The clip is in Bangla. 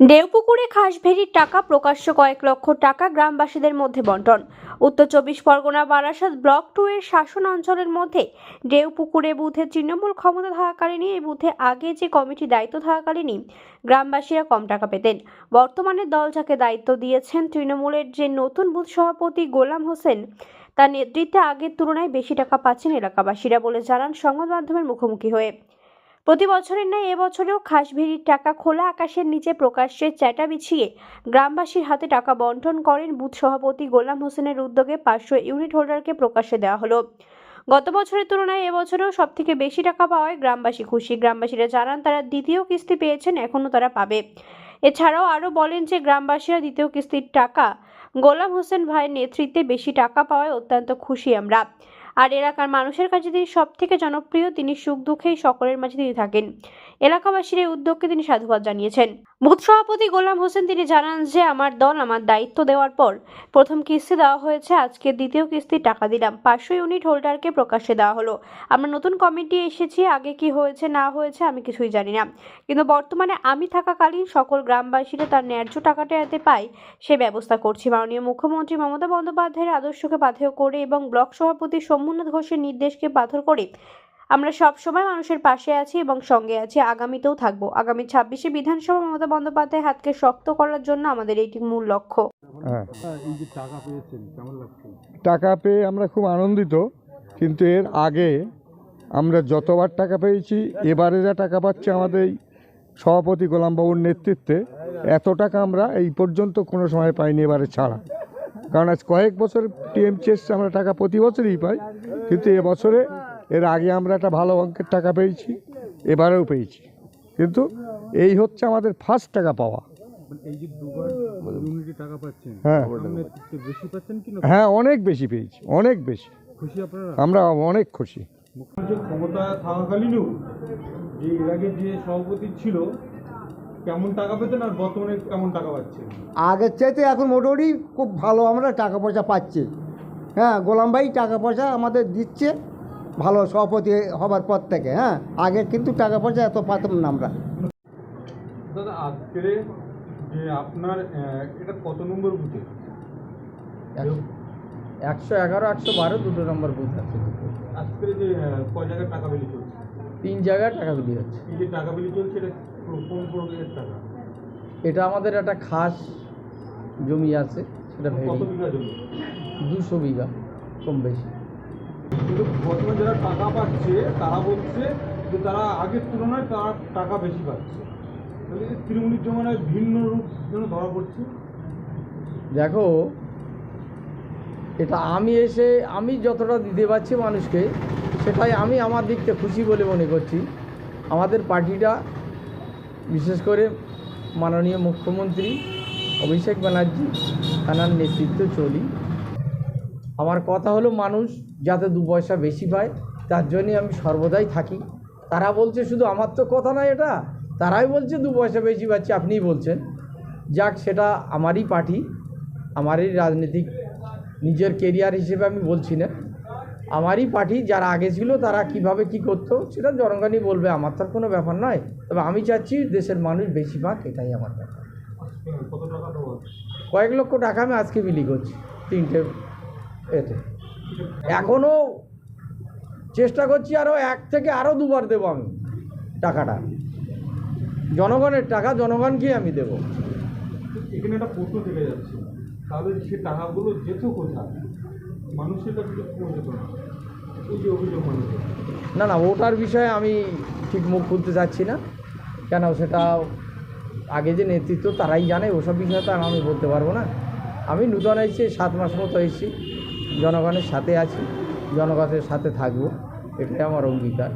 দেওপুকুরে খাসভেরির টাকা প্রকাশ্য কয়েক লক্ষ টাকা গ্রামবাসীদের মধ্যে বন্টন। উত্তর চব্বিশ পরগনা বারাসাত ব্লক টু এর শাসন অঞ্চলের মধ্যে দেওপুকুরে বুথে তৃণমূল ক্ষমতা থাকাকালীনই এই বুথে আগে যে কমিটি দায়িত্ব থাকাকালীনই গ্রামবাসীরা কম টাকা পেতেন। বর্তমানে দল যাকে দায়িত্ব দিয়েছেন তৃণমূলের যে নতুন বুথ সভাপতি গোলাম হোসেন, তার নেতৃত্বে আগের তুলনায় বেশি টাকা পাচ্ছেন এলাকাবাসীরা বলে জানান সংবাদ মাধ্যমের মুখোমুখি হয়ে। প্রতি বছরের ন্যায় এবছরেও খাসভেরির টাকা খোলা আকাশের নিচে প্রকাশ্যে চ্যাটা বিছিয়ে গ্রামবাসীর হাতে টাকা বন্টন করেন বুথ সভাপতি গোলাম হোসেনের উদ্যোগে পাঁচশো ইউনিট হোল্ডারকে প্রকাশ্যে দেওয়া হলো। গত বছরের তুলনায় এবছরেও সব থেকে বেশি টাকা পাওয়ায় গ্রামবাসী খুশি। গ্রামবাসীরা জানান, তারা দ্বিতীয় কিস্তি পেয়েছেন, এখনও তারা পাবে। এছাড়াও আরও বলেন যে, গ্রামবাসীরা দ্বিতীয় কিস্তির টাকা গোলাম হোসেন ভাইয়ের নেতৃত্বে বেশি টাকা পাওয়ায় অত্যন্ত খুশি আমরা। আর এলাকার মানুষের কাছে তিনি সব থেকে জনপ্রিয়, তিনি সুখ দুঃখেই সকলের মাঝে তিনি থাকেন। এলাকাবাসীর এই উদ্যোগকে তিনি সাধুবাদ জানিয়েছেন। বুথ সভাপতি গোলাম হোসেন তিনি জানান যে, আমার দল আমার দায়িত্ব দেওয়ার পর প্রথম কিস্তি দেওয়া হয়েছে, আজকে দ্বিতীয় কিস্তির টাকা দিলাম। পাঁচশো ইউনিট হোল্ডারকে প্রকাশ্যে দেওয়া হলো। আমরা নতুন কমিটি এসেছি, আগে কি হয়েছে, না হয়েছে আমি কিছুই জানি না। কিন্তু বর্তমানে আমি থাকাকালীন সকল গ্রামবাসীরা তার ন্যায্য টাকাটা যাতে পায়, সে ব্যবস্থা করছি। মাননীয় মুখ্যমন্ত্রী মমতা বন্দ্যোপাধ্যায়ের আদর্শকে পাথেয় করে এবং ব্লক সভাপতি সোমনাথ ঘোষের নির্দেশকে পাথর করে আমরা সব সময় মানুষের পাশে আছি এবং সঙ্গে আছি আগামীতেও থাকব। আগামী ছাব্বিশে বিধানসভা মমতা বন্দ্যোপাধ্যায় হাতকে শক্ত করার জন্য আমাদের এইটি মূল লক্ষ্য। হ্যাঁ। টাকা পেয়েছেন কেমন লাগছে? টাকা পেয়ে আমরা খুব আনন্দিত কিন্তু এর আগে আমরা যতবার টাকা পেয়েছি এবারে যা টাকা পাচ্ছে আমাদের এই সভাপতি গোলামবাবুর নেতৃত্বে এত টাকা আমরা এই পর্যন্ত কোনো সময় পাইনি এবারে ছাড়া। কারণ আজ কয়েক বছর টিএমসিএস আমরা টাকা প্রতি বছরই পাই কিন্তু এবছরে এর আগে আমরা একটা ভালো অঙ্কের টাকা পেয়েছি এবারেও পেয়েছি। কিন্তু এই হচ্ছে আমাদের ফার্স্ট টাকা পাওয়া। এই যে দুবার ইউনিটে টাকা পাচ্ছেন হ্যাঁ। আপনার নেতৃত্বে বেশি পাচ্ছেন কি না? হ্যাঁ অনেক বেশি পেয়েছি অনেক বেশি। আমরা অনেক খুশি। ক্ষমতা থাকাকালীনও যে এর আগে যে সভাপতি ছিল কেমন টাকা পেতেন আর বর্তমানে কেমন টাকা পাচ্ছেন আগের চাইতে এখন মোটামুটি খুব ভালো আমরা টাকা পয়সা পাচ্ছি। হ্যাঁ গোলাম ভাই টাকা পয়সা আমাদের দিচ্ছে। ভালো সভাপতি হবার পর থেকে হ্যাঁ? আগে কিন্তু টাকা পয়সা এত পাতাম না আমরা। দাদা আজকে যে আপনার এটা কত নম্বর বুথে? একশো এগারো একশো বারো দুটো নম্বর বুথ আছে। আজকে যে আহ, জায়গায় টাকা বিলি চলছে? তিন জায়গায় টাকা বিলি হচ্ছে। এই যে টাকা বিলি চলছে এটা কোন প্রকৃতির টাকা? এটা আমাদের একটা খাস জমি আছে সেটা কত ভেরি বিঘা জমি? দুশো বিঘা কম বেশি। কিন্তু বর্তমানে যারা টাকা পাচ্ছে, তারা বলছে যে তারা আগের তুলনায় তারা টাকা বেশি পাচ্ছে। তাহলে তৃণমূলের জমানায় ভিন্ন রূপ যেন ধরা পড়ছে দেখো, এটা আমি এসে, আমি যতটা দিতে পারছি মানুষকে, সেটাই আমি আমার দিক থেকে খুশি বলে মনে করছি। আমাদের পার্টিটা, বিশেষ করে মাননীয় মুখ্যমন্ত্রী অভিষেক ব্যানার্জি, তানার নেতৃত্বে চলি। আমার কথা হলো মানুষ যাতে দু পয়সা বেশি পায়, তার জন্যই আমি সর্বদাই থাকি। তারা বলছে, শুধু আমার তো কথা নয় এটা? তারাই বলছে, দু পয়সা বেশি পাচ্ছি। আপনিই বলছেন। যাক, সেটা আমারই পার্টি। আমারই রাজনৈতিক, নিজের কেরিয়ার হিসেবে আমি বলছি না। আমারই পার্টি, যারা আগে ছিল, তারা কীভাবে কি করতো, সেটা জনগণই বলবে। আমার তো আর কোনো ব্যাপার নয়। তবে আমি চাচ্ছি, দেশের মানুষ বেশি পাক, এটাই আমার ব্যাপার। কয়েক লক্ষ টাকা আমি আজকে বিলি করছি, তিনটে এতে। এখনও চেষ্টা করছি আরও এক থেকে আরও দুবার দেবো আমি টাকাটা। জনগণের টাকা জনগণকে আমি দেবো। এখানে একটা প্রশ্ন থেকে যাচ্ছে। তাহলে সে টাকাগুলো যেত কোথায়? না। না না ওটার বিষয়ে আমি ঠিক মুখ খুলতে চাচ্ছি না। কেন সেটা আগে যে নেতৃত্ব তারাই জানে ওসব বিষয়ে তো আর আমি বলতে পারব না। আমি নূতন এসেছি সাত মাস মতো এসেছি। জনগণের সাথে আছি জনগণের সাথে থাকব এটাই আমার অঙ্গীকার।